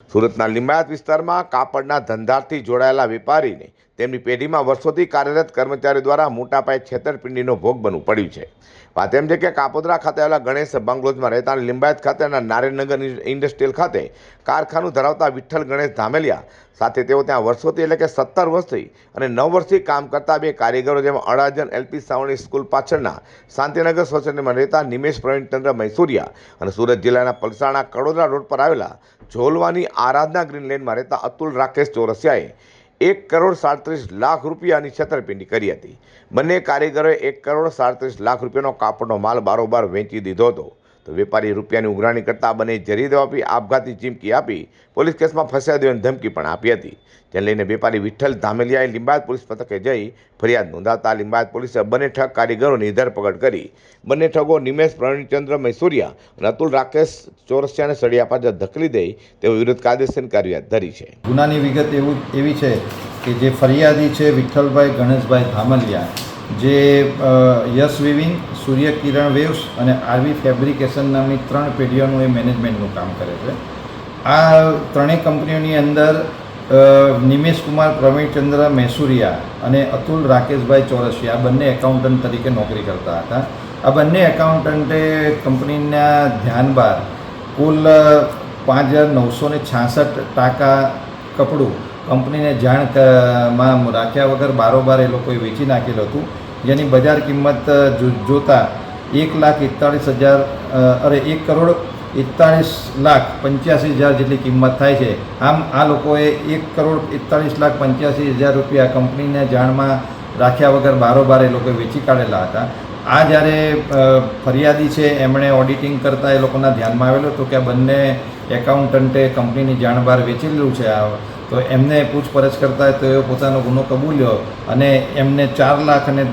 સુરતના લિંબાયત વિસ્તારમાં કાપડના ધંધાથી જોડાયેલા વેપારીને તેમની પેઢીમાં વર્ષોથી કાર્યરત કર્મચારી દ્વારા મોટા પાયે છેતરપિંડીનો ભોગ બનવું પડ્યું છે. વાત એમ છે કે કાપોદ્રા ખાતે આવેલા ગણેશ બંગલોઝમાં રહેતા અને લિંબાયત ખાતેના નારાયણનગર ઇન્ડસ્ટ્રીયલ ખાતે કારખાનું ધરાવતા વિઠ્ઠલ ગણેશ ધામેલિયા સાથે તેઓ ત્યાં વર્ષોથી એટલે કે સત્તર વર્ષથી અને નવ વર્ષથી કામ કરતા બે કારીગરો જેમાં અડાજન એલપી સાવણી સ્કૂલ પાછળના શાંતિનગર સોસાયટીમાં રહેતા નિમેશ પ્રવીણચંદ્ર મૈસુરિયા અને સુરત જિલ્લાના પલસાણા કડોદરા રોડ પર આવેલા ઝોલવાની આરાધના ગ્રીન લેનમાં રહેતા અતુલ રાકેશ ચોરસિયાએ એક કરોડ સાડત્રીસ લાખ રૂપિયાની છેતરપિંડી કરી હતી. બંને કારીગરોએ એક કરોડ સાડત્રીસ લાખ રૂપિયાનો કાપડનો માલ બારોબાર વેચી દીધો હતો. તો વેપારી રૂપિયાની ઉઘરાણી કરતા બંને જરી આપી, આપઘાતી ચીમકી આપી, પોલીસ કેસમાં ફસાઈ દેવાની ધમકી પણ આપી હતી. જેને લઈને વેપારી વિઠ્ઠલ ધામેલિયાએ લિંબાયત પોલીસ મથકે જઈ ફરિયાદ નોંધાવતા લિંબાયત પોલીસે બંને ઠગ કારીગરોની ધરપકડ કરી. બંને ઠગો નિમેશ, પ્રવીણચંદ્ર, મૈસુરિયા અને અતુલ રાકેશ ચોરસિયાને સળિયા પાછળ ધકલી દઈ તેઓ વિરુદ્ધ કાયદેસરની કાર્યવાહી ધરી છે. ગુનાની વિગત એવું, એવી છે કે જે ફરિયાદી છે વિઠ્ઠલભાઈ ગણેશભાઈ ધામલિયા. જે યશ વિવિંગ, સૂર્ય કિરણ વેવ્સ અને આરવી ફેબ્રિકેશન નામની ત્રણ પેઢીઓનું એ મેનેજમેન્ટનું કામ કરે છે. આ ત્રણેય કંપનીઓની અંદર નિમેશ કુમાર પ્રવીણચંદ્ર મૈસુરિયા અને અતુલ રાકેશભાઈ ચોરસિયા આ બંને એકાઉન્ટન્ટ તરીકે નોકરી કરતા હતા. આ બંને એકાઉન્ટન્ટે કંપનીના ધ્યાન બાદ કુલ પાંચ હજાર નવસો ને છાસઠ ટાકા કપડું કંપનીને જાણમાં રાખ્યા વગર બારોબાર એ લોકોએ વેચી નાખેલું હતું. જેની બજાર કિંમત જોતા એક લાખ એકતાળીસ હજાર અરે, એક કરોડ એકતાળીસ લાખ પંચ્યાસી હજાર જેટલી કિંમત થાય છે. આમ આ લોકોએ એક કરોડ એકતાળીસ લાખ પંચ્યાસી હજાર રૂપિયા કંપનીને જાણમાં રાખ્યા વગર બારોબાર એ લોકોએ વેચી કાઢેલા હતા. આ જ્યારે ફરિયાદી છે, એમણે ઓડિટિંગ કરતાં એ લોકોના ધ્યાનમાં આવેલું હતું કે બંને એકાઉન્ટન્ટે કંપનીની જાણ બહાર વેચેલું છે. આ તો એમને પૂછપરછ કરતા તેઓ પોતાનો ગુનો કબૂલ્યો અને એમને ચાર લાખ અને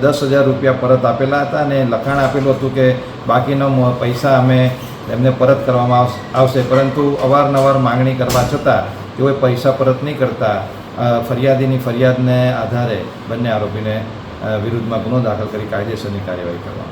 દસ હજાર રૂપિયા પરત આપેલા હતા અને લખાણ આપેલું હતું કે બાકીનો પૈસા અમે એમને પરત કરવામાં આવશ- પરંતુ અવારનવાર માંગણી કરવા છતાં તેઓએ પૈસા પરત નહીં કરતા ફરિયાદીની ફરિયાદને આધારે બંને આરોપીને વિરુદ્ધમાં ગુનો દાખલ કરી કાયદેસરની કાર્યવાહી કરવામાં.